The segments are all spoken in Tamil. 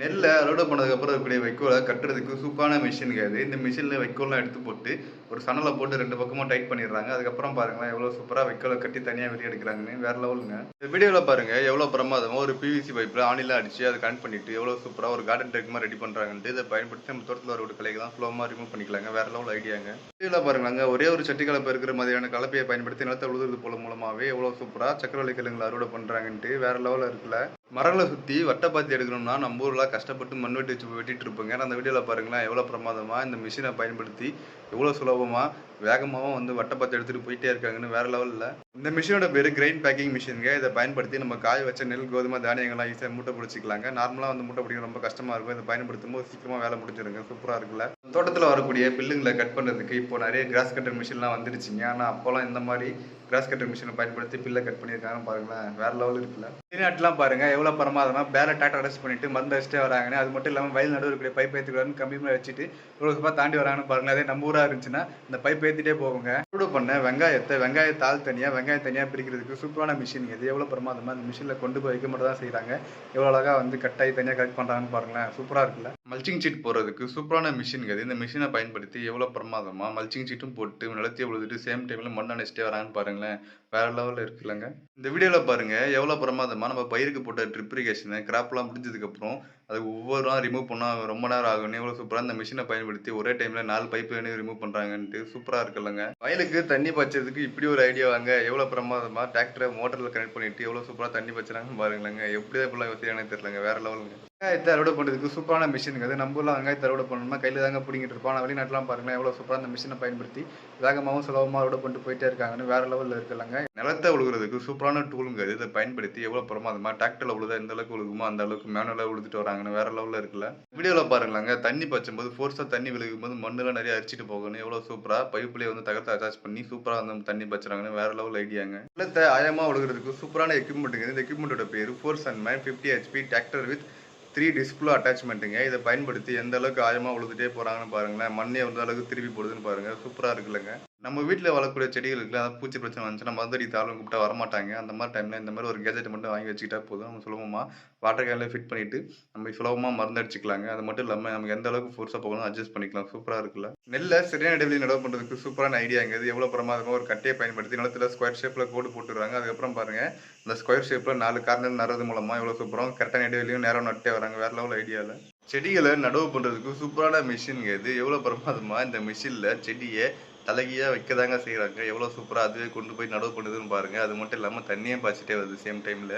நெல்லை அறுவடை பண்ணதுக்கப்புறம் இருக்கக்கூடிய வைக்கோலை கட்டுறதுக்கு சூப்பான மிஷின் அது இந்த மிஷினில் வைக்கோல்லாம் எடுத்து போட்டு ஒரு சணலை போட்டு ரெண்டு பக்கமும் டைட் பண்ணிடுறாங்க. அதுக்கப்புறம் பாருங்களேன் எவ்வளோ சூப்பராக வைக்கோலை கட்டி தனியாக வெளியே எடுக்கிறாங்கன்னு. வேற லெவலுங்க இந்த வீடியோவில் பாருங்கள் எவ்வளோ பிரமாதமாக ஒரு பிவிசி பைப்பில் ஆணிலாம் அடிச்சு அதை கனெக்ட் பண்ணிட்டு எவ்வளோ சூப்பராக ஒரு கார்டன் டெக் மாதிரி ரெடி பண்ணுறாங்கன்ட்டு இதை பயன்படுத்தி நம்ம தோட்டத்தில் வரக்கூடிய ஒரு கலைக்கு ஸ்லோமாக ரிமூவ் பண்ணிக்கலாங்க. வேற லெவல் ஐடியாங்க வீடியோவில் பாருங்களாங்க ஒரே ஒரு சட்டி கலப்பை இருக்கிற மாதிரியான கலப்பையை பயன்படுத்தி நிலத்தை உழுதுறது போல மூலமாகவே எவ்வளோ சூப்பராக சக்கரவள்ளி கிழங்குல அறுவடை பண்ணுறாங்கன்ட்டு வேற லெவலில் இருக்குல்ல. மரங்களை சுற்றி வட்டப்பாத்தி எடுக்கணும்னா நம்ம ஊரில் கஷ்டப்பட்டு மண் வெட்டி வச்சு வெட்டிட்டு இருப்போங்க. அந்த வீடியோவில் பாருங்களேன் எவ்வளோ பிரமாதமாக இந்த மிஷினை பயன்படுத்தி எவ்வளோ சுலபமாக வேகமாகவும் வந்து வட்டப்பாத்தி எடுத்துகிட்டு போயிட்டே இருக்காங்கன்னு வேற லெவலில் இந்த மிஷினோட பேர் கிரைன் பேக்கிங் மிஷினுங்க இதை பயன்படுத்தி நம்ம காய வச்ச நெல் கோதுமை தானியங்கள்லாம் ஈஸியாக மூட்டை பிடிச்சிக்கலாங்க. நார்மலாக வந்து மூட்டை பிடிக்க ரொம்ப கஷ்டமாக இருக்கும். இதை பயன்படுத்தும் போது சீக்கிரமாக வேலை முடிஞ்சிருங்க. சூப்பராக இருக்குல்ல. தோட்டத்தில் வரக்கூடிய பில்லுங்களை கட் பண்ணுறதுக்கு இப்போ நிறைய கிராஸ் கட்டர் மிஷின்லாம் வந்துருச்சுங்க ஆனால் அப்போலாம் இந்த மாதிரி கிராஸ் கட்டர் மிஷினை பயன்படுத்தி பில்லை கட் பண்ணியிருக்காங்க பாருங்களேன். வேற லெவல் இருக்குல்ல. வெளிநாட்டுலாம் பாருங்க எவ்வளோ பிரமாதமா பேரை டாட்டா அரெஸ்ட் பண்ணிட்டு மருந்து அடிச்சிட்டே வராங்கன்னு. அது மட்டும் இல்லாமல் வயல் நடுவில் இருக்கிற பைப் ஏற்றிக்கிறான்னு கம்மியாக வச்சுட்டு இவ்வளோ தாண்டி வராங்கன்னு பாருங்க அதே நம்ம ஊராக இருந்துச்சுன்னா இந்த பைப் ஏற்றிட்டே போகுங்க. சூடு பண்ண வெங்காயத்தை வெங்காயத்தாள் தனியாக வெங்காயம் தனியாக பிரிக்கிறதுக்கு சூப்பரான மிஷின் இது எவ்வளோ பிரமாதமாக அந்த மிஷினில் கொண்டு போய் வைக்க மட்டும் தான் செய்கிறாங்க எவ்வளோ அழகாக வந்து கட்டாயி தனியாக கரெக்ட் பண்ணுறாங்கன்னு பாருங்களேன். சூப்பராக இருக்குல்ல? மல்ச்சிங் சீட் போடுறதுக்கு சூப்பரான மிஷின் இது இந்த மிஷினை பயன்படுத்தி எவ்வளோ பிரமாதமாக மல்ச்சிங் சீட்டும் போட்டு நிலத்தையே விழுதுட்டு சேம் டைமில் மண் அணைச்சிட்டே வராங்கன்னு பாருங்களேன். வேற லெவலில் இருக்குல்லங்க. இந்த வீடியோவில் பாருங்க எவ்வளோ பிரமாதமாக நம்ம பயிருக்கு போட்ட ட்ரிப்ரிகேஷனு கிராப்லாம் முடிஞ்சதுக்கப்புறம் அது ஒவ்வொரு நாள் ரிமூவ் பண்ணால் ரொம்ப நேரம் ஆகும். எவ்வளோ சூப்பராக இந்த மிஷினை பயன்படுத்தி ஒரே டைமில் நாலு பைப்பு வேணும் ரிமூவ் பண்ணுறாங்கன்ட்டு சூப்பராக இருக்குல்லங்க. வயலுக்கு தண்ணி பாய்ச்சதுக்கு இப்படி ஒரு ஐடியா வாங்க. எவ்வளோ பிரமாதமாக டிராக்டரை மோட்டரில் கனெக்ட் பண்ணிவிட்டு எவ்வளோ சூப்பராக தண்ணி பாய்ச்சுறாங்கன்னு பாருங்களேங்க. எப்படி தான் இப்படிலாம் யோசிக்கிறாங்கன்னு தெரியலங்க. வேற லெவலுங்க வெங்காயத்தை அறுவடை பண்ணுறதுக்கு சூப்பரான மிஷினுங்க அது நம்ம ஊரில் வெங்காயத்தை அறுவடை பண்ணணும்னா கையில் தாங்க பிடிங்கிட்டு இருப்போம். ஆனால் வெளிநாட்டுலாம் பாருங்களேன் எவ்வளோ சூப்பராக அந்த மிஷினை பயன்படுத்தி வேகமாகவும் சுலபமாக அறுவடை பண்ணிட்டு போயிட்டே இருக்காங்கன்னு வேற லெவலில் இருக்கலாங்க நிலத்தை உழுகுறதுக்கு சூப்பரான டூலுங்க இது. இதை பயன்படுத்தி எவ்வளோ பிரமாதமாக டிராக்டரில் உழுதா எந்த அளவுக்கு உழுகுமோ அந்த அளவுக்கு மேனுவலாக உழுதுட்டு வராங்கன்னு வேற லெவலில் இருக்குல்ல. வீடியோவில் பாருங்களாங்க தண்ணி பச்சும்போது ஃபோர்ஸாக தண்ணி விழுகும் போது நிறைய அரிச்சிட்டு போகணும். எவ்வளோ சூப்பராக பைப்லேயே வந்து தகத்தை அட்டாச் பண்ணி சூப்பராக வந்து தண்ணி பச்சுறாங்கன்னு வேற லெவல் ஐடியாங்க நிலத்தை ஆயமாக உழுகிறதுக்கு சூப்பரான எக்யூப்மெண்ட்டுங்க இந்த எக்யூப்மெண்ட்டோட பேர் force and man fifty HP tractor with three disc plough அட்டாச்மெண்ட்டுங்க இதை பயன்படுத்தி எந்த அளவுக்கு ஆழமாக உழுதுட்டே போகிறாங்கன்னு பாருங்களேன். மண்ணே வந்து அளவுக்கு திருப்பி போடுதுன்னு பாருங்கள் சூப்பராக இருக்குல்லங்க. நம்ம வீட்டில் வளர்க்கக்கூடிய செடிகளுக்கு அதாவது பூச்சி பிரச்சனை வந்துச்சுன்னா மருந்தடி தாளும் கூப்பிட்டா வரமாட்டாங்க. அந்த மாதிரி டைமில் இந்த மாதிரி ஒரு கேஜெட் மட்டும் வாங்கி வச்சுக்கிட்டா போதும். நம்ம சுலபமாக வாட்டர் கேனில் ஃபிட் பண்ணிட்டு நம்ம சுலபமாக மருந்து அடிச்சுக்கலாங்க. அது மட்டும் இல்லாமல் நமக்கு எந்த அளவுக்கு ஃபோர்ஸாக போகணும் அட்ஜஸ்ட் பண்ணிக்கலாம். சூப்பராக இருக்குல்ல. நெல்லை சரியான இடைவெளி நடவு பண்ணுறதுக்கு சூப்பரான ஐடியாங்க இது. எவ்வளோ பிரமாதமாக ஒரு கட்டையை பயன்படுத்தி நிலத்தில் ஸ்கொயர் ஷேப்பில் கோடு போட்டுடுறாங்க. அதுக்கப்புறம் பாருங்க இந்த ஸ்கொயர் ஷேப்பில் நாலு கார்னர் நடுறது மூலமாக எவ்வளோ சூப்பராக கரெக்டான இடைவெளியும் நேரம் நட்டே வராங்க. வேறு லெவல் ஐடியாவில் செடிகளை நடவு பண்ணுறதுக்கு சூப்பரான மிஷினுங்க இது. எவ்வளோ பிரமாதமாக இந்த மிஷினில் செடியை தலைகியாக வைக்க தாங்க செய்கிறாங்க எவ்வளோ சூப்பராக அதுவே கொண்டு போய் நடவு பண்ணுதுன்னு பாருங்கள் அது மட்டும் இல்லாமல் தண்ணியே பாய்ச்சிட்டே வருது சேம் டைமில்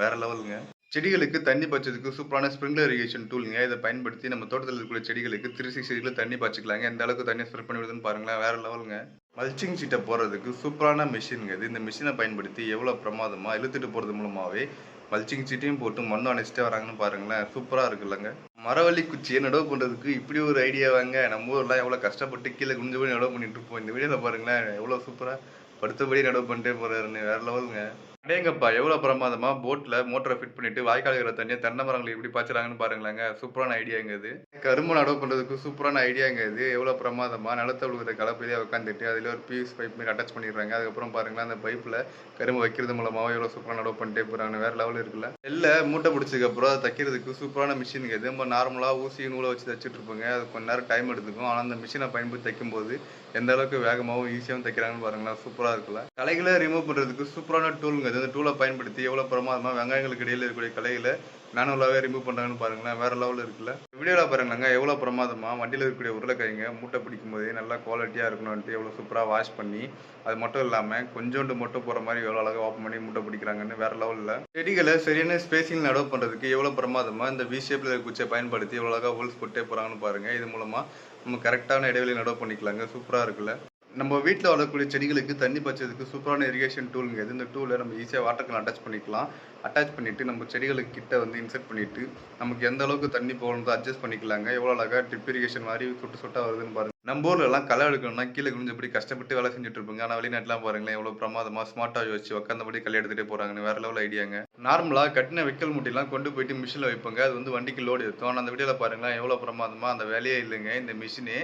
வேற லெவலுங்க செடிகளுக்கு தண்ணி பாய்ச்சதுக்கு சூப்பரான ஸ்ப்ரிங்க்லர் இரிகேஷன் டூலுங்க இதை பயன்படுத்தி நம்ம தோட்டத்தில் இருக்கிற செடிகளுக்கு த்ரீ சிக்ஸ்டில தண்ணி பாய்ச்சிக்கலாங்க. எந்த அளவுக்கு தண்ணி ஸ்ப்ரெட் பண்ணி விடுதுன்னு பாருங்களேன். வேறு லெவலுங்க மல்ச்சிங் சீட்டை போடுறதுக்கு சூப்பரான மிஷினுங்க இது. இந்த மிஷினை பயன்படுத்தி எவ்வளோ பிரமாதமாக இழுத்துட்டு போகிறது மூலமாகவே மல்ச்சிங் சீட்டையும் போட்டு மண்ணும் அணைச்சிட்டே வராங்கன்னு பாருங்களேன். சூப்பராக இருக்குல்லங்க. மரவள்ளி குச்சியை நடவு பண்ணுறதுக்கு இப்படி ஒரு ஐடியா வாங்க. நம்ம ஊர்லாம் எவ்வளோ கஷ்டப்பட்டு கீழே குஞ்சு போய் நடவு பண்ணிட்டு இருப்போம். இந்த வீடியோவில் பாருங்களேன் எவ்வளோ சூப்பராக படுத்தபடி நடவு பண்ணிட்டே போறாருன்னு வேற லெவலுங்க அடேங்கப்பா எவ்வளோ பிரமாதமா போட்டில் மோட்டரை ஃபிட் பண்ணிட்டு வாய்க்கால் தண்ணியை தென்னை மரங்களை எப்படி பாய்ச்சுறாங்கன்னு பாருங்களாங்க. சூப்பரான ஐடியாங்க இது. கரும்பு நடவு பண்ணுறதுக்கு சூப்பரான ஐடியாங்க இது. எவ்வளோ பிரமாதமா நிலத்த விழுகிற கலப்பையிலே உட்காந்துட்டு அதில் ஒரு பியூஸ் பைப் மாதிரி அட்டாச் பண்ணிடுறாங்க. அதுக்கப்புறம் பாருங்களேன் அந்த பைப்பில் கரும்பு வைக்கிறது மூலமாக எவ்வளோ சூப்பராக நடவு பண்ணிட்டே போகிறாங்க வேற லெவல் இருக்குல்ல. இல்லை மூட்டை பிடிச்சதுக்கப்புறம் அதை தைக்கிறதுக்கு சூப்பரான மிஷினுங்க இது. நம்ம நார்மலாக ஊசி நூலை வச்சு தைச்சிட்டு இருப்போங்க. அது கொஞ்ச நேரம் டைம் எடுத்துக்கும். ஆனால் அந்த மிஷினை பயன்படுத்தி தைக்கும்போது எந்த அளவுக்கு வேகமாகவும் ஈஸியாகவும் தைக்கிறாங்கன்னு பாருங்களேன். சூப்பராக இருக்குல்ல? களைகளை ரிமூவ் பண்ணுறதுக்கு சூப்பரான டூலுங்க அது அந்த டூலை பயன்படுத்தி எவ்வளோ பிரமாதமாக வெங்காயங்களுக்கு இடையில் இருக்கக்கூடிய களைகளை மேனுவலாகவே ரிமூவ் பண்ணுறாங்கன்னு பாருங்களேன் வேற லெவலில் இருக்குல்ல. வீடியோவில் பாருங்களாங்க எவ்வளோ பிரமாதமாக வண்டியில் இருக்கக்கூடிய உருளைக்காய்ங்க மூட்டை பிடிக்கும் போதே நல்லா குவாலிட்டியாக இருக்கணும்ட்டு எவ்வளோ சூப்பராக வாஷ் பண்ணி அது மட்டும் இல்லாமல் கொஞ்சோண்டு மட்டும் போகிற மாதிரி எவ்வளோ அழகாக ஓப்பன் பண்ணி மூட்டை பிடிக்கிறாங்கன்னு வேற லெவலில் செடிகளை சரியான ஸ்பேசிங் நடவு பண்ணுறதுக்கு எவ்வளோ பிரமாதமாக இந்த வி ஷேப்பில் இருக்க குச்சியை பயன்படுத்தி எவ்வளோ அழகாக ஹோல்ஸ் போட்டே போகிறாங்கன்னு பாருங்கள் இது மூலமாக நம்ம கரெக்டான இடைவெளி நடவு பண்ணிக்கலாங்க. சூப்பராக இருக்குல்ல. நம்ம வீட்டில் வளரக்கூடிய செடிகளுக்கு தண்ணி பச்சதுக்கு சூப்பரான இரிகேஷன் டூலுங்க இது இந்த டூலை நம்ம ஈஸியாக வாட்டர்கள் அட்டாச் பண்ணிக்கலாம். அட்டாச் பண்ணிவிட்டு நம்ம செடிகளுக்கு கிட்ட வந்து இன்செர்ட் பண்ணிவிட்டு நமக்கு எந்த அளவுக்கு தண்ணி போகணுன்றதை அட்ஜஸ்ட் பண்ணிக்கலாங்க. எவ்வளோ அழகாக ட்ரிப் இரிகேஷன் மாதிரி சுட்டு சுட்டாக வருதுன்னு பாருங்கள் நம்ம ஊர்ல எல்லாம் களை எடுக்கணும்னா கீழே குனிஞ்சபடி கஷ்டப்பட்டு வேலை செஞ்சுட்டு இருப்பாங்க. ஆனா வெளிநாட்டுலாம் பாருங்களேன் எவ்வளவு பிரமாதமா ஸ்மார்ட்டா வச்சு உட்காந்தபடி களை எடுத்துட்டே போறாங்கன்னு வேற லெவல் ஐடியாங்க நார்மலா கட்டின வைக்கல் முட்டிலாம் கொண்டு போயிட்டு மிஷினில் வைப்பாங்க. அது வந்து வண்டிக்கு லோடு இருக்கும் ஆனால் அந்த வீடியோவில் பாருங்களேன் எவ்வளோ பிரமாதமா அந்த வேலையே இல்லைங்க. இந்த மிஷினே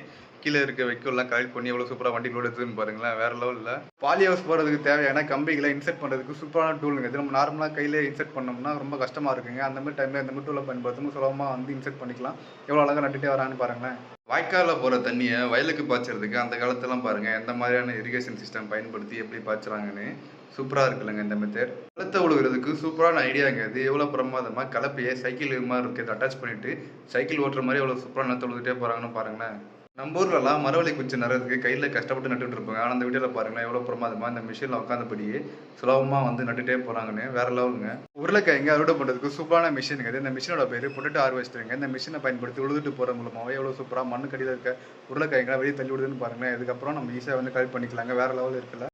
கீழே இருக்க வைக்கோல்லாம் கலெக்ட் பண்ணி எவ்வளோ சூப்பராக வண்டி லோடு எடுத்துன்னு பாருங்களேன் வேற லெவலில் பாலி ஹவுஸ் போகிறதுக்கு தேவையான கம்பிகளை இன்செர்ட் பண்ணுறதுக்கு சூப்பரான டூலுங்க இது நம்ம நார்மலாக கையிலே இன்செர்ட் பண்ணோம்னா ரொம்ப கஷ்டமாக இருக்குங்க. அந்த மாதிரி டைமில் இந்த மாதிரி டூலை பயன்படுத்தும் சுலபமாக வந்து இன்செர்ட் பண்ணிக்கலாம். எவ்வளோ அழகாக நட்டுட்டே வரான்னு பாருங்களேன். வாய்க்காலில் போகிற தண்ணியை வயலுக்கு பாய்ச்சறதுக்கு அந்த காலத்துலாம் பாருங்கள் எந்த மாதிரியான இரிகேஷன் சிஸ்டம் பயன்படுத்தி எப்படி பாய்ச்சுறாங்கன்னு சூப்பராக இருக்குல்லங்க இந்த மெத்தட் நிலத்தை உழுகிறதுக்கு சூப்பரான ஐடியாங்க இது எவ்வளோ பிரமாதமாக கலப்பையை சைக்கிள் மாதிரி இருக்கிறது அட்டாச் பண்ணிவிட்டு சைக்கிள் ஓட்டுற மாதிரி எவ்வளோ சூப்பராக நிலத்தை உழுதுட்டே போகிறாங்கன்னு பாருங்களேன். நம்ம ஊர்லலாம் மரவள்ளி குச்சி நடுறதுக்கு கையில் கஷ்டப்பட்டு நட்டுட்டு இருப்பாங்க. ஆனால் அந்த வீடியோவில் பாருங்களேன் எவ்வளோ பிரமாதமாக இந்த மிஷினில் உட்காந்தபடியே சுலபமாக வந்து நட்டுட்டே போகிறாங்கன்னு வேற லெவலுங்க உருளைக்கிழங்கு அறுவடை பண்ணுறதுக்கு சூப்பரான மிஷினுங்க இந்த மிஷினோட பேர் பொட்டுட்டு ஆர்வச்சிட்டுருங்க இந்த மிஷினை பயன்படுத்தி உழுதுட்டு போகிற மூலமாகவே எவ்வளோ சூப்பராக மண்ணு கடியில் இருக்க உருளைக்கிழங்கெல்லாம் வெளியே தள்ளி விடுதுன்னு பாருங்களேன். இதுக்கப்புறம் நம்ம ஈஸியாக வந்து கலெக்ட் பண்ணிக்கலாங்க. வேற லெவல் இருக்குல்ல.